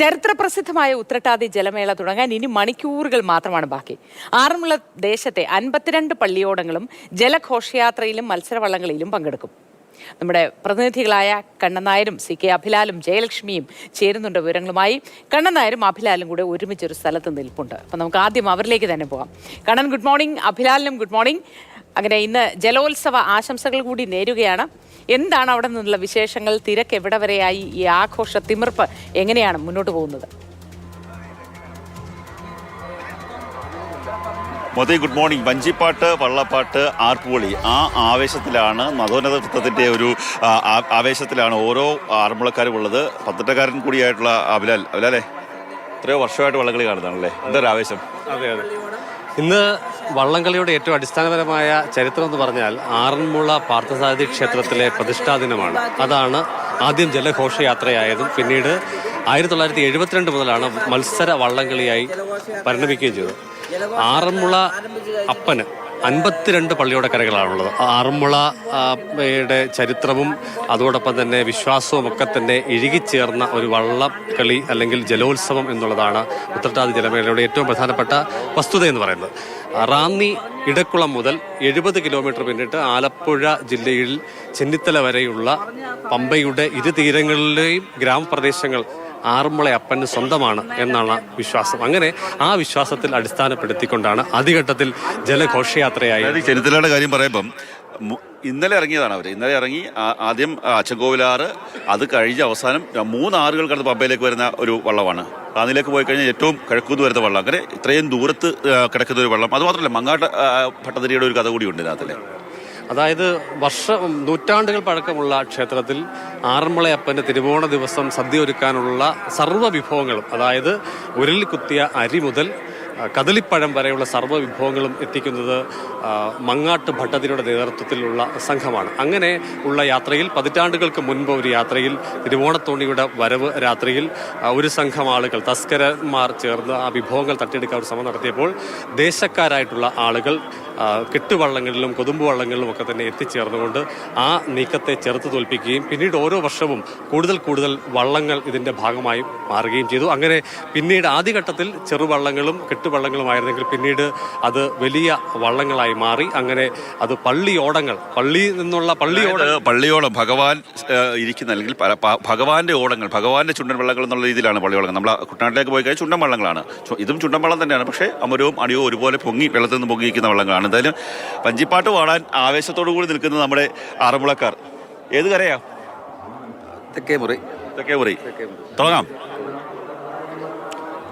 ചരിത്രപ്രസിദ്ധമായ ഉത്രട്ടാതി ജലമേള തുടങ്ങാൻ ഇനി മണിക്കൂറുകൾ മാത്രമാണ് ബാക്കി. ആറന്മുള ദേശത്തെ അൻപത്തിരണ്ട് പള്ളിയോടങ്ങളും ജലഘോഷയാത്രയിലും മത്സരവള്ളങ്ങളിലും പങ്കെടുക്കും. നമ്മുടെ പ്രതിനിധികളായ കണ്ണനായരും സി കെ അഭിലാലും ജയലക്ഷ്മിയും ചേരുന്നുണ്ട് വിവരങ്ങളുമായി. കണ്ണനായരും അഭിലാലും കൂടെ ഒരുമിച്ചൊരു സ്ഥലത്ത് നിൽപ്പുണ്ട്. അപ്പം നമുക്ക് ആദ്യം അവരിലേക്ക് തന്നെ പോകാം കണ്ണൻ ഗുഡ് മോർണിംഗ് അഭിലാലിനും ഗുഡ് മോർണിംഗ് അങ്ങനെ ഇന്ന് ജലോത്സവ ആശംസകൾ കൂടി നേരുകയാണ്. എന്താണ് അവിടെ നിന്നുള്ള വിശേഷങ്ങൾ? തിരക്ക് എവിടെ വരെയായി? ഈ ആഘോഷ തിമിർപ്പ് എങ്ങനെയാണ് മുന്നോട്ട് പോകുന്നത്? Modi good morning. വഞ്ചിപ്പാട്ട് വള്ളപ്പാട്ട് ആർപ്പുവളി. ആ ആവേശത്തിലാണ് നവോന്നതത്വത്തിന്റെ ഒരു ആവേശത്തിലാണ് ഓരോ ആറന്മുളക്കാരും ഉള്ളത്. പത്തട്ടക്കാരൻ കൂടിയായിട്ടുള്ള അബിലാൽ അബിലാലേ എത്രയോ വർഷമായിട്ട് വള്ളകളി കാണുന്നതാണല്ലേ? എന്തൊരു ആവേശം അതെ അതെ. ഇന്ന് വള്ളംകളിയുടെ ഏറ്റവും അടിസ്ഥാനപരമായ ചരിത്രം എന്ന് പറഞ്ഞാൽ ആറന്മുള പാർത്ഥസാരഥി ക്ഷേത്രത്തിലെ പ്രതിഷ്ഠാ ദിനമാണ്. അതാണ് ആദ്യം ജലഘോഷയാത്രയായതും പിന്നീട് ആയിരത്തി തൊള്ളായിരത്തി എഴുപത്തിരണ്ട് മുതലാണ് മത്സര വള്ളംകളിയായി പരിണമിക്കുകയും ചെയ്തത്. ആറന്മുള അപ്പന് അൻപത്തിരണ്ട് പള്ളിയുടെ കരകളാണുള്ളത്. ആറന്മുള യുടെ ചരിത്രവും അതോടൊപ്പം തന്നെ വിശ്വാസവും ഒക്കെ തന്നെ ഇഴുകിച്ചേർന്ന ഒരു വള്ളക്കളി അല്ലെങ്കിൽ ജലോത്സവം എന്നുള്ളതാണ് ഉത്രട്ടാതി ജലമേളയുടെ ഏറ്റവും പ്രധാനപ്പെട്ട വസ്തുത എന്ന് പറയുന്നത്. റാന്നി ഇടക്കുളം മുതൽ എഴുപത് കിലോമീറ്റർ പിന്നിട്ട് ആലപ്പുഴ ജില്ലയിൽ ചെന്നിത്തല വരെയുള്ള പമ്പയുടെ ഇരു തീരങ്ങളിലെയും ഗ്രാമപ്രദേശങ്ങൾ ആറന്മുള അപ്പന് സ്വന്തമാണ് എന്നാണ് വിശ്വാസം. അങ്ങനെ ആ വിശ്വാസത്തിൽ അടിസ്ഥാനപ്പെടുത്തിക്കൊണ്ടാണ് ആദ്യഘട്ടത്തിൽ ജലഘോഷയാത്രയായി ചെന്നിത്തലയുടെ കാര്യം പറയുമ്പം ഇന്നലെ ഇറങ്ങിയതാണ് അവർ ഇന്നലെ ഇറങ്ങി ആദ്യം അച്ചൻകോവിലാറ് അത് കഴിഞ്ഞ അവസാനം മൂന്ന് ആറുകൾ കടന്ന് പമ്പയിലേക്ക് വരുന്ന ഒരു വള്ളമാണ്. റാന്നിയിലേക്ക് പോയി കഴിഞ്ഞാൽ ഏറ്റവും കിഴക്കുന്ന് വരുന്ന വള്ളം. അങ്ങനെ ഇത്രയും ദൂരത്ത് കിടക്കുന്ന ഒരു വള്ളം. അതുമാത്രമല്ല മങ്ങാട്ട ഭട്ടതിരിയുടെ ഒരു കഥ കൂടിയുണ്ട് ഇതിനകത്തിൽ. അതായത് വർഷ നൂറ്റാണ്ടുകൾ പഴക്കമുള്ള ക്ഷേത്രത്തിൽ ആറന്മുളയപ്പന്റെ തിരുവോണ ദിവസം സദ്യ ഒരുക്കാനുള്ള സർവ വിഭവങ്ങളും അതായത് ഉരലിൽ കുത്തിയ അരി മുതൽ കദളിപ്പഴം വരെയുള്ള സർവ വിഭവങ്ങളും എത്തിക്കുന്നത് മങ്ങാട്ട് ഭട്ടതിരിയുടെ നേതൃത്വത്തിലുള്ള സംഘമാണ്. അങ്ങനെ ഉള്ള യാത്രയിൽ പതിറ്റാണ്ടുകൾക്ക് മുൻപ് ഒരു യാത്രയിൽ തിരുവോണത്തോണിയുടെ വരവ് രാത്രിയിൽ ഒരു സംഘം ആളുകൾ തസ്കരന്മാർ ചേർന്ന് ആ വിഭവങ്ങൾ തട്ടിയെടുക്കാൻ ഒരു ശ്രമം നടത്തിയപ്പോൾ ദേശക്കാരായിട്ടുള്ള ആളുകൾ കെട്ടുവള്ളങ്ങളിലും കൊതുമ്പ് വള്ളങ്ങളിലും ഒക്കെ തന്നെ എത്തിച്ചേർന്നുകൊണ്ട് ആ നീക്കത്തെ ചെറുത്ത് തോൽപ്പിക്കുകയും പിന്നീട് ഓരോ വർഷവും കൂടുതൽ കൂടുതൽ വള്ളങ്ങൾ ഇതിന്റെ ഭാഗമായി മാറുകയും ചെയ്തു. അങ്ങനെ പിന്നീട് ആദ്യഘട്ടത്തിൽ ചെറുവള്ളങ്ങളും കെട്ടുവള്ളങ്ങളുമായിരുന്നെങ്കിൽ പിന്നീട് അത് വലിയ വള്ളങ്ങളായി മാറി. അങ്ങനെ അത് പള്ളിയോടങ്ങൾ പള്ളി നിന്നുള്ള പള്ളിയോട പള്ളിയോളം ഭഗവാൻ ഇരിക്കുന്ന അല്ലെങ്കിൽ ഭഗവാന്റെ ഓടങ്ങൾ ഭഗവാന്റെ ചുണ്ടൻ വള്ളങ്ങൾ എന്നുള്ള രീതിയിലാണ് പള്ളിയോളങ്ങൾ നമ്മൾ കുട്ടനാട്ടിലേക്ക് പോയി കഴിഞ്ഞാൽ ചുണ്ടൻ വള്ളങ്ങളാണ്. ഇതും ചുണ്ടൻ വള്ളം തന്നെയാണ്. പക്ഷേ അമരവും അടിയോ ഒരുപോലെ പൊങ്ങി വെള്ളത്തിൽ നിന്ന് പൊങ്ങിയിരിക്കുന്ന വള്ളങ്ങളാണ്. എന്തായാലും വഞ്ചിപ്പാട്ട് പാടാൻ ആവേശത്തോടു കൂടി നിൽക്കുന്ന നമ്മുടെ ആറന്മുളക്കാർ. ഏത് കരയാ? തെക്കേ മുറി തെക്കേ മുറി തുടങ്ങാം.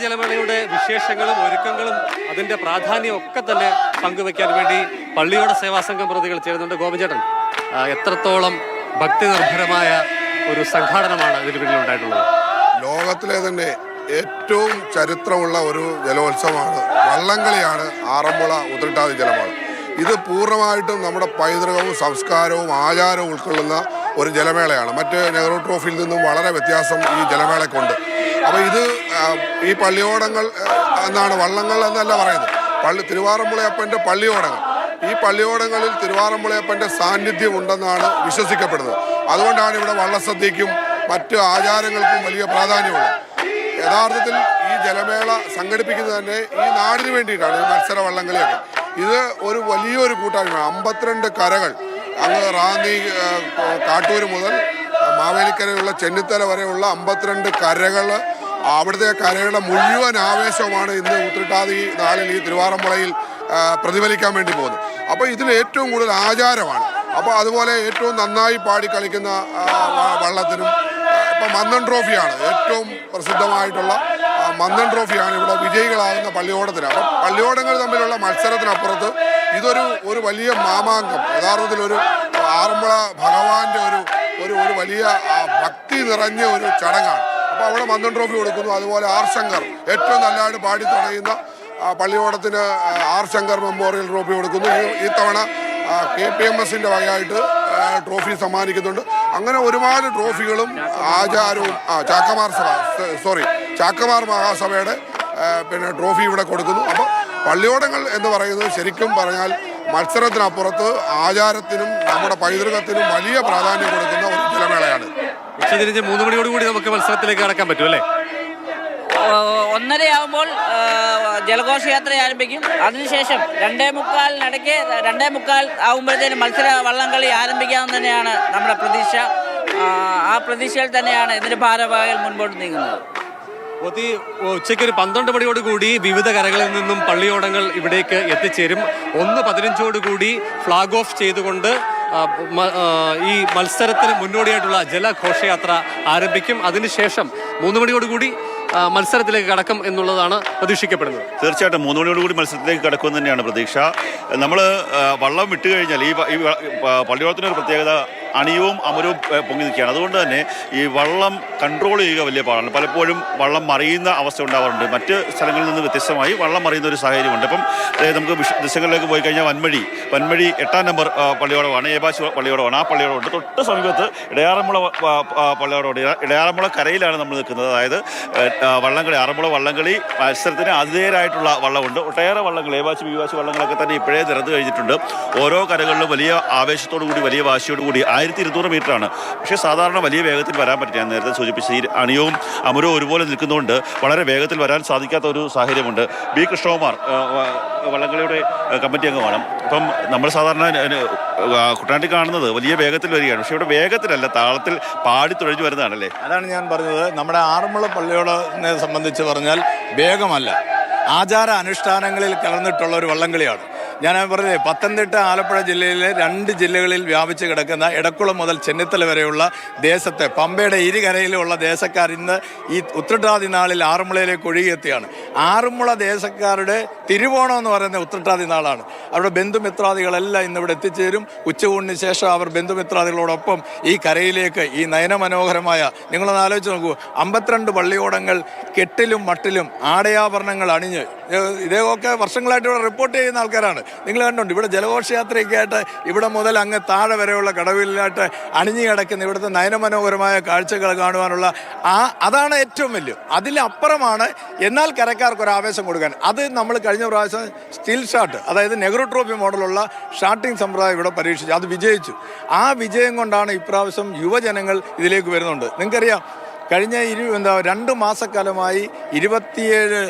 ജലമേളയുടെ വിശേഷങ്ങളും ഒരുക്കങ്ങളും അതിന്റെ പ്രാധാന്യം ഒക്കെ തന്നെ പങ്കുവെക്കാൻ വേണ്ടി പള്ളിയുടെ സേവാസംഘം പ്രതികൾ ചേരുന്നുണ്ട് ഗോപചേട്ടൻ എത്രത്തോളം ഭക്തി നിർഭരമായ ഒരു സംഘാടനമാണ് ഇതിന് പിന്നിൽ ഉണ്ടായിട്ടുള്ളത് ലോകത്തിലെ തന്നെ ഏറ്റവും ചരിത്രമുള്ള ഒരു ജലോത്സവമാണ് വള്ളംകളിയാണ് ആറന്മുള ഉത്രട്ടാതി ജലമാണ്. ഇത് പൂർണമായിട്ടും നമ്മുടെ പൈതൃകവും സംസ്കാരവും ആചാരവും ഉൾക്കൊള്ളുന്ന ഒരു ജലമേളയാണ്. മറ്റ് നെഹ്റു ട്രോഫിയിൽ നിന്നും വളരെ വ്യത്യാസം ഈ ജലമേളയ്ക്കുണ്ട്. അപ്പോൾ ഇത് ഈ പള്ളിയോടങ്ങൾ എന്നാണ് വള്ളങ്ങൾ എന്നല്ല പറയുന്നത്. പള്ളി തിരുവാറമ്പുളയപ്പന്റെ പള്ളിയോടങ്ങൾ. ഈ പള്ളിയോടങ്ങളിൽ തിരുവാറമ്പുളയപ്പന്റെ സാന്നിധ്യം ഉണ്ടെന്നാണ് വിശ്വസിക്കപ്പെടുന്നത്. അതുകൊണ്ടാണ് ഇവിടെ വള്ളസദ്യയ്ക്കും മറ്റ് ആചാരങ്ങൾക്കും വലിയ പ്രാധാന്യമുള്ളത്. യഥാർത്ഥത്തിൽ ഈ ജലമേള സംഘടിപ്പിക്കുന്നത് തന്നെ ഈ നാടിന് വേണ്ടിയിട്ടാണ് ഈ മത്സര വള്ളംകളിയൊക്കെ. ഇത് ഒരു വലിയൊരു കൂട്ടായ്മ അമ്പത്തിരണ്ട് കരകൾ അങ്ങ് റാന്നി കാട്ടൂർ മുതൽ മാവേലിക്കരയുള്ള ചെന്നിത്തല വരെയുള്ള അമ്പത്തിരണ്ട് കരകൾ അവിടുത്തെ കരകളുടെ മുഴുവൻ ആവേശമാണ് ഇന്ന് ഉത്രട്ടാതി നാളിൽ ഈ തിരുവാറന്മുളയിൽ ആ, പ്രതിഫലിക്കാൻ വേണ്ടി പോകുന്നത്. അപ്പോൾ ഇതിൽ ഏറ്റവും കൂടുതൽ ആചാരമാണ്. അപ്പോൾ അതുപോലെ ഏറ്റവും നന്നായി പാടി കളിക്കുന്ന വള്ളത്തിനും ഇപ്പം മന്നൻ ട്രോഫിയാണ് ഏറ്റവും പ്രസിദ്ധമായിട്ടുള്ള മന്ദൻ ട്രോഫിയാണ് ഇവിടെ വിജയികളാകുന്ന പള്ളിയോടത്തിന്. അപ്പം പള്ളിയോടങ്ങൾ തമ്മിലുള്ള മത്സരത്തിനപ്പുറത്ത് ഇതൊരു ഒരു വലിയ മാമാങ്കം യഥാർത്ഥത്തിൽ ഒരു ആറന്മുള ഭഗവാന്റെ ഒരു ഒരു ഒരു വലിയ ഭക്തി നിറഞ്ഞ ഒരു ചടങ്ങാണ്. അപ്പോൾ അവിടെ മന്ദൻ ട്രോഫി കൊടുക്കുന്നു. അതുപോലെ ആർ ശങ്കർ ഏറ്റവും നല്ലതായിട്ട് പാടി തുടങ്ങുന്ന പള്ളിയോടത്തിന് ആർ ശങ്കർ മെമ്മോറിയൽ ട്രോഫി കൊടുക്കുന്നു. ഈ തവണ കെ പി എം എസിന്റെ വകയായിട്ട് ട്രോഫി സമ്മാനിക്കുന്നുണ്ട്. അങ്ങനെ ഒരുപാട് ട്രോഫികളും ആചാരവും ആ ചാക്കമാർ സഭ സോറി ചാക്കമാർ മഹാസഭയുടെ പിന്നെ ട്രോഫി ഇവിടെ കൊടുക്കുന്നു. അപ്പോൾ പള്ളിയോടങ്ങൾ എന്ന് പറയുന്നത് ശരിക്കും പറഞ്ഞാൽ മത്സരത്തിനപ്പുറത്ത് ആചാരത്തിനും നമ്മുടെ പൈതൃകത്തിനും വലിയ പ്രാധാന്യം കൊടുക്കുന്ന ഒരു ജലമേളയാണ് ഉച്ചതിരിഞ്ഞ് മൂന്ന് മണിയോടുകൂടി നമുക്ക് മത്സരത്തിലേക്ക് കടക്കാൻ പറ്റും അല്ലേ? ഒന്നരയാവുമ്പോൾ ജലഘോഷയാത്ര ആരംഭിക്കും. അതിനുശേഷം രണ്ടേ മുക്കാലിനിടയ്ക്ക് രണ്ടേ മുക്കാൽ ആകുമ്പോഴത്തേനും മത്സര വള്ളംകളി ആരംഭിക്കാമെന്ന് തന്നെയാണ് നമ്മുടെ പ്രതീക്ഷ. ആ, പ്രതീക്ഷയിൽ തന്നെയാണ് ഇതിന്റെ ഭാരവാഹികൾ മുൻപോട്ട് നീങ്ങുന്നത്. ഒത്തി ഉച്ചയ്ക്ക് ഒരു പന്ത്രണ്ട് മണിയോട് കൂടി വിവിധ കരകളിൽ നിന്നും പള്ളിയോടങ്ങൾ ഇവിടേക്ക് എത്തിച്ചേരും. ഒന്ന് പതിനഞ്ചോട് കൂടി ഫ്ലാഗ് ഓഫ് ചെയ്തുകൊണ്ട് ഈ മത്സരത്തിന് മുന്നോടിയായിട്ടുള്ള ജലഘോഷയാത്ര ആരംഭിക്കും. അതിനുശേഷം മൂന്ന് മണിയോട് കൂടി ആ, മത്സരത്തിലേക്ക് കടക്കും എന്നുള്ളതാണ് പ്രതീക്ഷിക്കപ്പെടുന്നത്. തീർച്ചയായിട്ടും മൂന്ന് മണിയോടുകൂടി മത്സരത്തിലേക്ക് കടക്കുമെന്ന് തന്നെയാണ് പ്രതീക്ഷ. നമ്മൾ വള്ളം വിട്ടുകഴിഞ്ഞാൽ ഈ പള്ളിയോളത്തിന്റെ ഒരു പ്രത്യേകത അണിയവും അമരവും പൊങ്ങി നിൽക്കുകയാണ്. അതുകൊണ്ട് തന്നെ ഈ വള്ളം കൺട്രോൾ ചെയ്യുക വലിയ പാടാണ്. പലപ്പോഴും വള്ളം മറിയുന്ന അവസ്ഥ ഉണ്ടാവാറുണ്ട്. മറ്റ് സ്ഥലങ്ങളിൽ നിന്ന് വ്യത്യസ്തമായി വള്ളം മറിയുന്ന ഒരു സാഹചര്യമുണ്ട്. അപ്പം നമുക്ക് ദൃശ്യങ്ങളിലേക്ക് പോയി കഴിഞ്ഞാൽ വൻമഴി വൻമഴി എട്ടാം നമ്പർ പള്ളിയോടമാണ് ഏബാശി പള്ളിയോടമാണ് ആ പള്ളിയോടമുണ്ട് തൊട്ട് സമീപത്ത് ആ, പള്ളിയോടമുണ്ട് ഇട- ഇടയാറന്മുള കരയിലാണ് നമ്മൾ നിൽക്കുന്നത്. അതായത് വള്ളംകളി ആറന്മുള വള്ളംകളി മത്സരത്തിന് ആതിഥേയരായിട്ടുള്ള വള്ളമുണ്ട്. ഒട്ടേറെ വള്ളങ്ങൾ ഏവാശി ബിവാശി വള്ളങ്ങളൊക്കെ തന്നെ ഇപ്പോഴേ നിരന്നു കഴിഞ്ഞിട്ടുണ്ട്. ഓരോ കരകളിലും വലിയ ആവേശത്തോടു കൂടി വലിയ വാശിയോടു കൂടി ആയിരത്തി ഇരുന്നൂറ് മീറ്ററാണ്. പക്ഷേ സാധാരണ വലിയ വേഗത്തിൽ വരാൻ പറ്റില്ല. ഞാൻ നേരത്തെ സൂചിപ്പിച്ച ഈ അണിയവും അമരവും ഒരുപോലെ നിൽക്കുന്നതുകൊണ്ട് വളരെ വേഗത്തിൽ വരാൻ സാധിക്കാത്ത ഒരു സാഹചര്യമുണ്ട്. ബി കൃഷ്ണകുമാർ വള്ളംകളിയുടെ കമ്മിറ്റി അംഗമാണ്. അപ്പം നമ്മൾ സാധാരണ കുട്ടനാട്ടിൽ കാണുന്നത് വലിയ വേഗത്തിൽ വരികയാണ്. പക്ഷേ ഇവിടെ വേഗത്തിലല്ല താളത്തിൽ പാടി തുഴഞ്ഞു വരുന്നതാണല്ലേ? അതാണ് ഞാൻ പറഞ്ഞത്. നമ്മുടെ ആറന്മുള പള്ളിയോടിനെ സംബന്ധിച്ച് പറഞ്ഞാൽ വേഗമല്ല. ആചാര അനുഷ്ഠാനങ്ങളിൽ കലർന്നിട്ടുള്ള ഒരു വള്ളംകളിയാണ്. ഞാൻ പറഞ്ഞത് പത്തനംതിട്ട ആലപ്പുഴ ജില്ലയിലെ രണ്ട് ജില്ലകളിൽ വ്യാപിച്ചു കിടക്കുന്ന എടക്കുളം മുതൽ ചെന്നിത്തല വരെയുള്ള ദേശത്തെ പമ്പയുടെ ഇരുകരയിലുള്ള ദേശക്കാർ ഇന്ന് ഈ ഉത്രട്ടാതി നാളിൽ ആറന്മുളയിലേക്ക് ഒഴുകിയെത്തിയാണ്. ആറന്മുള ദേശക്കാരുടെ തിരുവോണം എന്ന് പറയുന്ന ഉത്രട്ടാതി നാളാണ്. അവരുടെ ബന്ധുമിത്രാദികളെല്ലാം ഇന്ന് ഇവിടെ എത്തിച്ചേരും. ഉച്ചയൂണിന് ശേഷം അവർ ബന്ധുമിത്രാദികളോടൊപ്പം ഈ കരയിലേക്ക് ഈ നയനമനോഹരമായ നിങ്ങളൊന്ന് ആലോചിച്ച് നോക്കൂ അമ്പത്തിരണ്ട് പള്ളിയോടങ്ങൾ കെട്ടിലും മട്ടിലും ആടയാഭരണങ്ങൾ അണിഞ്ഞ് ഇതേ ഇതേയൊക്കെ വർഷങ്ങളായിട്ട് ഇവിടെ റിപ്പോർട്ട് ചെയ്യുന്ന ആൾക്കാരാണ്. നിങ്ങൾ കണ്ടുണ്ട് ഇവിടെ ജലഘോഷയാത്രയൊക്കെ ആയിട്ട് ഇവിടെ മുതൽ അങ്ങ് താഴെ വരെയുള്ള കടവിലായിട്ട് അണിഞ്ഞു കിടക്കുന്ന ഇവിടുത്തെ നയനമനോഹരമായ കാഴ്ചകൾ കാണുവാനുള്ള ആ അതാണ് ഏറ്റവും വലിയ. അതിലപ്പുറമാണ് എന്നാൽ കരക്കാർക്ക് ഒരു ആവേശം കൊടുക്കാൻ. അത് നമ്മൾ കഴിഞ്ഞ പ്രാവശ്യം സ്റ്റിൽ ഷാട്ട് അതായത് നെഹ്റു ട്രോഫി മോഡലുള്ള ഷാട്ടിംഗ് സമ്പ്രദായം ഇവിടെ പരീക്ഷിച്ചു. അത് വിജയിച്ചു. ആ വിജയം കൊണ്ടാണ് ഇപ്രാവശ്യം യുവജനങ്ങൾ ഇതിലേക്ക് വരുന്നുണ്ട്. നിങ്ങൾക്കറിയാം കഴിഞ്ഞ ഇരു എന്താ രണ്ട് മാസക്കാലമായി ഇരുപത്തിയേഴ്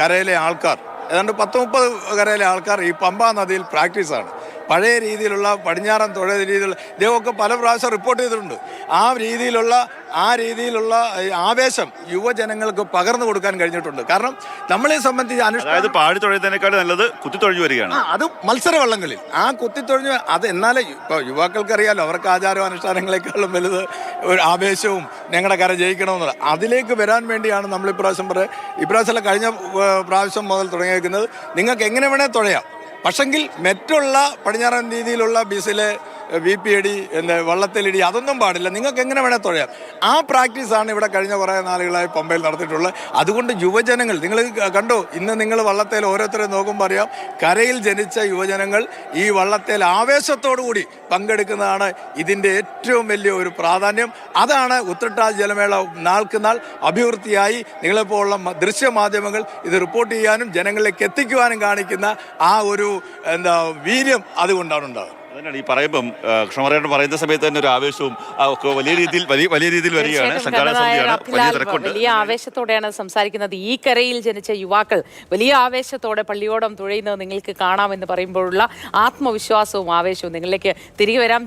കരയിലെ ആൾക്കാർ ഏതാണ്ട് പത്ത് മുപ്പത് കരയിലെ ആൾക്കാർ ഈ പമ്പാ നദിയിൽ പ്രാക്ടീസാണ്. പഴയ രീതിയിലുള്ള പടിഞ്ഞാറൻ തുഴ രീതിയിലുള്ള ഇദ്ദേഹമൊക്കെ പല പ്രാവശ്യം റിപ്പോർട്ട് ചെയ്തിട്ടുണ്ട്. ആ രീതിയിലുള്ള ആ രീതിയിലുള്ള ആവേശം യുവജനങ്ങൾക്ക് പകർന്നു കൊടുക്കാൻ കഴിഞ്ഞിട്ടുണ്ട്. കാരണം നമ്മളെ സംബന്ധിച്ച് അനുഷ്ഠാനം അതായത് പാടി തുഴയുന്നതിനേക്കാൾ നല്ലത് കുത്തി തുഴഞ്ഞു വരികയാണ് അത് മത്സരവള്ളങ്ങളിൽ. ആ കുത്തിത്തൊഴിഞ്ഞു അത് എന്നാലേ ഇപ്പോൾ യുവാക്കൾക്കറിയാലോ അവർക്ക് ആചാരവും അനുഷ്ഠാനങ്ങളെക്കാളും വലുത് ഒരു ആവേശവും ഞങ്ങളുടെ കര ജയിക്കണമെന്നുള്ള. അതിലേക്ക് വരാൻ വേണ്ടിയാണ് നമ്മൾ ഇപ്രാവശ്യം പറയുക ഇപ്രാവശ്യമല്ല കഴിഞ്ഞ പ്രാവശ്യം മുതൽ തുടങ്ങിയേക്കുന്നത്. നിങ്ങൾക്ക് എങ്ങനെ വേണേൽ തുഴയാം. പക്ഷെങ്കിൽ മറ്റുള്ള പടിഞ്ഞാറൻ രീതിയിലുള്ള ബീസിലെ വി പി അടി എന്താ വള്ളത്തിലിടി അതൊന്നും പാടില്ല. നിങ്ങൾക്ക് എങ്ങനെ വേണേൽ തുഴയാം. ആ പ്രാക്ടീസാണ് ഇവിടെ കഴിഞ്ഞ കുറേ നാളുകളായി പമ്പയിൽ നടത്തിയിട്ടുള്ളത്. അതുകൊണ്ട് യുവജനങ്ങൾ നിങ്ങൾ കണ്ടോ ഇന്ന് നിങ്ങൾ വള്ളത്തേൽ ഓരോരുത്തരെ നോക്കുമ്പോൾ അറിയാം കരയിൽ ജനിച്ച യുവജനങ്ങൾ ഈ വള്ളത്തേൽ കൂടി പങ്കെടുക്കുന്നതാണ് ഇതിന്റെ ഏറ്റവും വലിയ ഒരു പ്രാധാന്യം. അതാണ് ഉത്രട്ടാൽ ജലമേള നാൾക്ക് നാൾ അഭിവൃദ്ധിയായി നിങ്ങളെപ്പോലുള്ള ദൃശ്യ ദൃശ്യമാധ്യമങ്ങൾ ഇത് റിപ്പോർട്ട് ചെയ്യാനും ജനങ്ങളിലേക്ക് എത്തിക്കുവാനും കാണിക്കുന്ന ആ ഒരു എന്താ വീര്യം അതുകൊണ്ടാണ് ഉണ്ടാകുന്നത് അതന്നെയാണ് ഈ പറയുമ്പം ക്ഷമറേട്ട് പറയുന്ന സമയത്ത് തന്നെ ഒരു ആവേശവും ഒക്കെ വലിയ രീതിയിൽ വലിയ വലിയ രീതിയിൽ വരികയാണ്. തീർച്ചയായിട്ടും സംഘാടന സമിതിയാണ് വലിയ തിരക്കുണ്ട്. വലിയ ആവേശത്തോടെയാണ് സംസാരിക്കുന്നത്. ഈ കരയിൽ ജനിച്ച യുവാക്കൾ വലിയ ആവേശത്തോടെ പള്ളിയോടം തുഴയുന്നത് നിങ്ങൾക്ക് കാണാമെന്ന് പറയുമ്പോഴുള്ള ആത്മവിശ്വാസവും ആവേശവും നിങ്ങളിലേക്ക് തിരികെ വരാം.